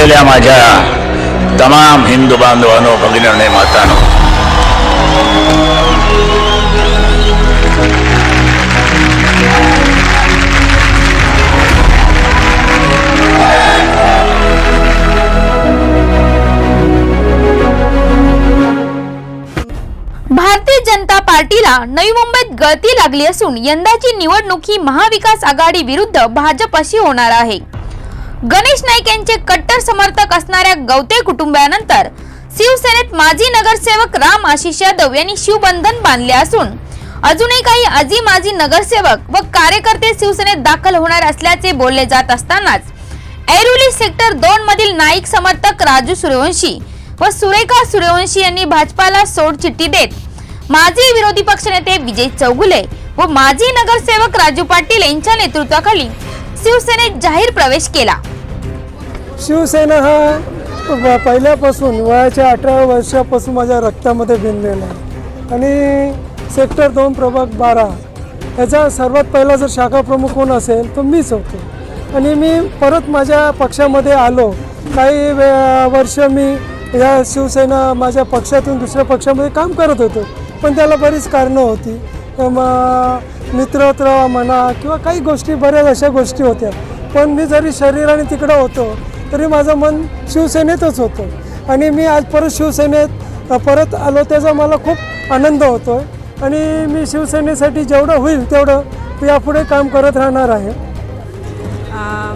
असलेल्या माझ्या तमाम हिंदू बांधवांनो भगिनी मातानो. भारतीय जनता पार्टीला नवी मुंबईत गळती लागली असून यंदाची निवडणूक ही महाविकास आघाडी विरुद्ध भाजप अशी होणार आहे. गणेश नाईक यांचे कट्टर समर्थक असणाऱ्या गवते कुटुंबियानंतर शिवसेनेत माजी नगरसेवक राम आशिष यादव यांनी शिवबंधन बांधले असून अजूनही काही आजी माजी नगरसेवक व कार्यकर्ते शिवसेनेत दाखल होणार असल्याचे बोलले जात असतानाच ऐरोली सेक्टर दोन मधील नाईक समर्थक राजू सूर्यवंशी व सुरेखा सूर्यवंशी यांनी भाजपाला सोडचिठ्ठी देत माजी विरोधी पक्षनेते विजय चौगुले व माजी नगरसेवक राजू पाटील यांच्या नेतृत्वाखाली शिवसेनेत जाहीर प्रवेश केला. शिवसेना हा पहिल्यापासून वयाच्या अठरा वर्षापासून माझ्या रक्तामध्ये भिनलेला आहे. आणि सेक्टर दोन प्रभाग बारा ह्याचा सर्वात पहिला जर शाखा प्रमुख कोण असेल तर मीच होतो. आणि मी परत माझ्या पक्षामध्ये आलो. काही वे वर्ष मी या शिवसेना माझ्या पक्षातून दुसऱ्या पक्षामध्ये काम करत होतो. पण त्याला बरीच कारणं होती. मग मित्रत्व म्हणा किंवा काही गोष्टी बऱ्याच अशा गोष्टी होत्या. पण मी जरी शरीराने तिकडं होतो तरी माझं मन शिवसेनेतच होतं. आणि मी आज परत शिवसेनेत परत आलो त्याचा मला खूप आनंद होतो. आहे आणि मी शिवसेनेसाठी जेवढं होईल तेवढं यापुढे काम करत राहणार आहे.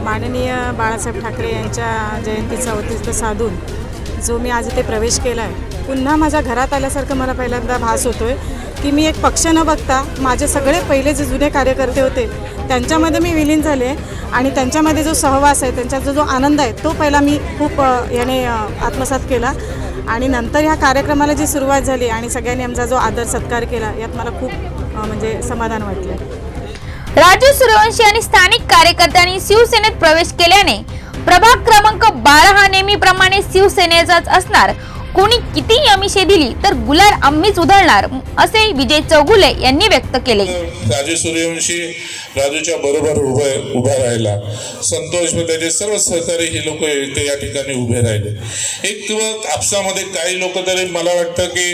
माननीय बाळासाहेब ठाकरे यांच्या जयंतीचा औचित्य साधून जो मी आज इथे प्रवेश केला आहे पुन्हा माझ्या घरात आल्यासारखं मला पहिल्यांदा भास होतो आहे की मी एक पक्ष न बघता माझे सगळे पहिले जे जुने कार्यकर्ते होते त्यांच्यामध्ये मी विलीन झाले आणि त्यांच्यामध्ये जो सहवास आहे त्यांच्याचा जो आनंद आहे तो पहिला मी खूप याने आत्मसात केला. आणि नंतर ह्या कार्यक्रमाला जी सुरुवात झाली आणि सगळ्यांनी आमचा जो आदर सत्कार केला यात मला खूप म्हणजे समाधान वाटलं. राजू सूर्यवंशी आणि स्थानिक कार्यकर्त्यांनी शिवसेनेत प्रवेश केल्याने प्रभाग क्रमांक बारा हा नेहमीप्रमाणे शिवसेनेचाच असणार. कोणी किती आमिषे दिली तर गुलाल आम्हीच उधळणार असे विजय चौगुले यांनी व्यक्त केले. राजू सूर्यवंशी राजूच्या बरोबर उभे उभा राहिला. संतोष व त्याचे सर्व सहकारी हे लोक इथे या ठिकाणी उभे राहिले. एक किंवा कापसामध्ये काही लोक तरी मला वाटतं की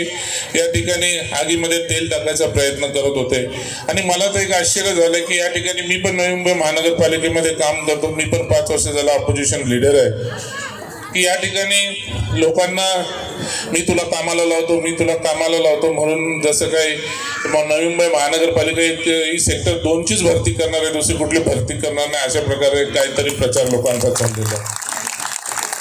या ठिकाणी आगीमध्ये तेल टाकायचा प्रयत्न करत होते. आणि मला तर एक आश्चर्य झालं की या ठिकाणी मी पण नवी मुंबई महानगरपालिकेमध्ये काम करतो. मी पण पाच वर्ष झाला ऑपोजिशन लीडर आहे. की या ठिकाणी लोकांना मी तुला कामाला लावतो मी तुला कामाला लावतो म्हणून जसं काही नवी मुंबई महानगरपालिका ही सेक्टर दोनचीच भरती करणार आहे दुसरी कुठली भरती करणार नाही अशा प्रकारे काहीतरी प्रचार लोकांचा चाललेला आहे.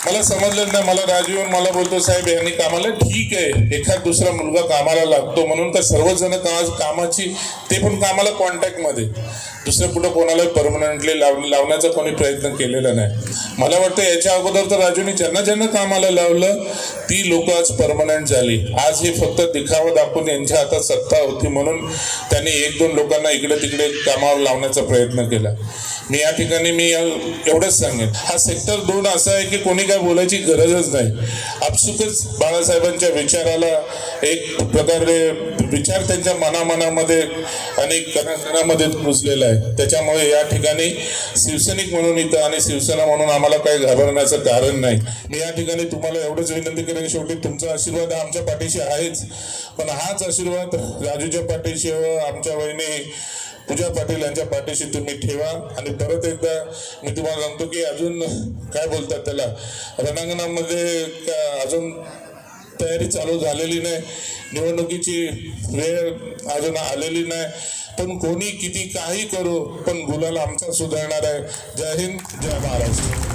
मला समजलं नाही मला राजू मला बोलतो साहेब यांनी कामाला ठीक आहे एखाद दुसरा मुलगा कामाला लागतो म्हणून तर सर्वजण कामा कामाची ते पण कामाला कॉन्टॅक्टमध्ये दुसरं कुठं कोणाला परमनंटली लाव लावण्याचा कोणी प्रयत्न केलेला नाही. मला वाटतं याच्या अगोदर तर राजूनी ज्यांना ज्यांना कामाला लावलं ती लोक आज परमनंट झाली. आज हे फक्त दिखावा दाखवून यांच्या हातात सत्ता होती म्हणून त्यांनी एक दोन लोकांना इकडे तिकडे कामावर लावण्याचा प्रयत्न केला. मी या ठिकाणी मी एवढंच सांगेन. हा सेक्टर दोन असा आहे की कोणी काय बोलायची गरजच नाही. आपसुकच बाळासाहेबांच्या विचाराला एक प्रकारे विचार त्यांच्या मनामनामध्ये आणि कणाकणामध्ये घुसलेला आहे. त्याच्यामुळे या ठिकाणी शिवसैनिक म्हणून इथं आणि शिवसेना म्हणून आम्हाला काही घाबरण्याचं कारण नाही. मी या ठिकाणी तुम्हाला एवढंच विनंती करेन शेवटी तुमचा आशीर्वाद आमच्या पाठीशी आहेच. पण हाच आशीर्वाद राजूच्या पाठीशी व आमच्या वहिनी पूजा पाटील यांच्या पाठीशी तुम्ही ठेवा. आणि परत एकदा मी तुम्हाला सांगतो की अजून काय बोलतात त्याला? रणांगणामध्ये का- अजून तयारी चालू झालेली नाही. निवडणुकीची वेळ अजून आलेली नाही. पण कोणी किती काही करू पण गुलाल आमचा सुधारणार आहे. जय हिंद जय महाराष्ट्र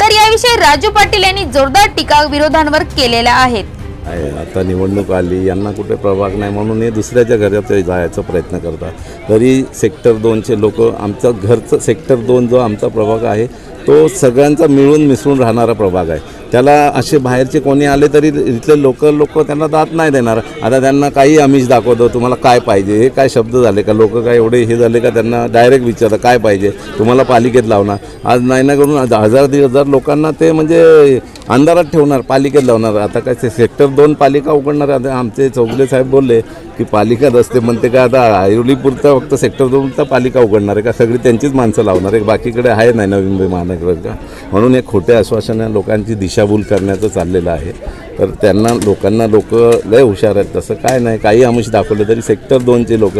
तर याविषयी राजू पाटील यांनी जोरदार टीका विरोधांवर केलेल्या आहेत. आहे आता निवडणूक आली यांना कुठे प्रभाग नाही म्हणून हे दुसऱ्याच्या घरात जायचा प्रयत्न करतात. तरी सेक्टर दोनचे लोक आमचा घरचं सेक्टर दोन जो आमचा प्रभाग आहे तो सगळ्यांचा मिळून मिसळून राहणारा प्रभाग आहे. त्याला असे बाहेरचे कोणी आले तरी इथले लोकल लोक त्यांना दात नाही देणार. आता त्यांना काही आमिष दाखवतो तुम्हाला काय पाहिजे हे काय शब्द झाले का लोक काय एवढे हे झाले का त्यांना डायरेक्ट विचारतं काय पाहिजे तुम्हाला पालिकेत लावणार. आज नाही ना करून हजार दीड हजार लोकांना ते म्हणजे अंधारात ठेवणार पालिकेत लावणार. आता काय ते सेक्टर दोन पालिका उघडणार आता आमचे चौगले साहेब बोलले की पालिका रस्ते म्हणते का आता ऐरोलीपुरता फक्त सेक्टर दोनचा पालिका उघडणार आहे का? सगळी त्यांचीच माणसं लावणार आहे. बाकीकडे आहे नाही नवी मुंबई महानगरपालिका म्हणून हे खोटे आश्वासनं लोकांची दिशाभूल करण्याचं चाललेलं आहे. तर त्यांना लोकांना लोक लय हुशार आहेत. तसं काय नाही. काही आमिष दाखवलं तरी सेक्टर दोनचे लोक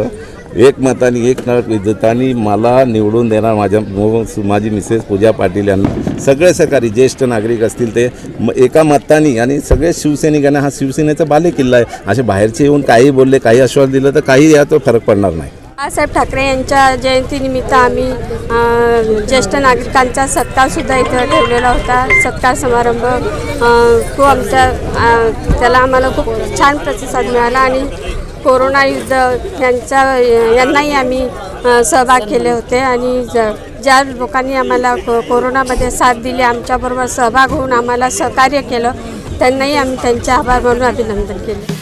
एकमताने एक नळ विजतानी मला निवडून देणार माझ्या माझी मिसेस पूजा पाटील यांना. सगळे सहकारी ज्येष्ठ नागरिक असतील ते म- एका मतानी आणि सगळे शिवसैनिकांना हा शिवसेनेचा बालेकिल्ला आहे. असे बाहेरचे येऊन काही बोलले काही आश्वास दिलं तर काही याचा फरक पडणार नाही. बाळासाहेब ठाकरे यांच्या जयंतीनिमित्त आम्ही ज्येष्ठ नागरिकांचा सत्कारसुद्धा इथं ठेवलेला होता. सत्कार समारंभ खूप तो आमच्या त्याला आम्हाला खूप छान प्रतिसाद मिळाला आणि कोरोना युद्ध यांचा यांनाही आम्ही सहभाग केले होते आणि ज ज्या लोकांनी आम्हाला को कोरोनामध्ये साथ दिली आमच्याबरोबर सहभाग होऊन आम्हाला सहकार्य केलं त्यांनाही आम्ही त्यांचे आभार म्हणून अभिनंदन केले.